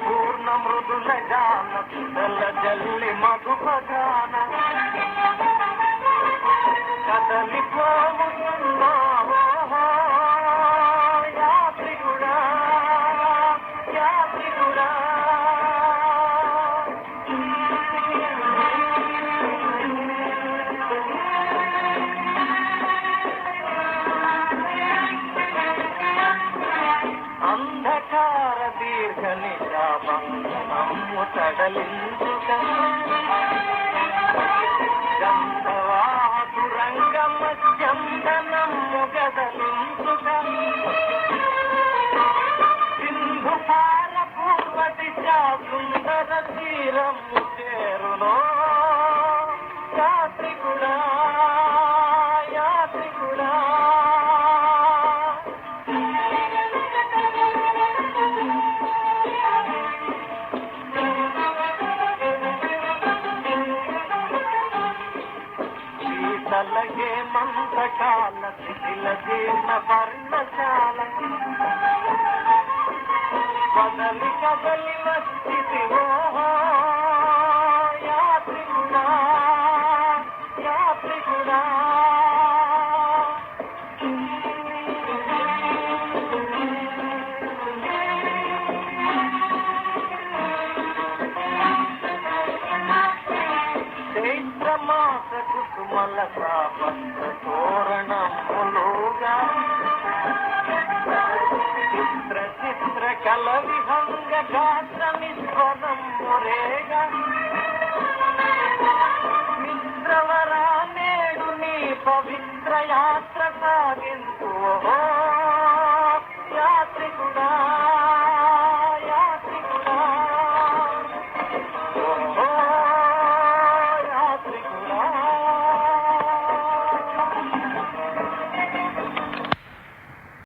పూర్ణ మృదుల జాన సుదల జల్లి మధుపగాన నిశాభంగము శీతలగే మందకాల శిథిల వర్ణశాల. కదలి కదలిన స్థితి చైత్ర మాస కుసుమల కాపంత చిత్ర చిత్ర కల విహంగ మురేగా మిత్రవరా నేడు నీ పవిత్ర యాత్ర సాగింపు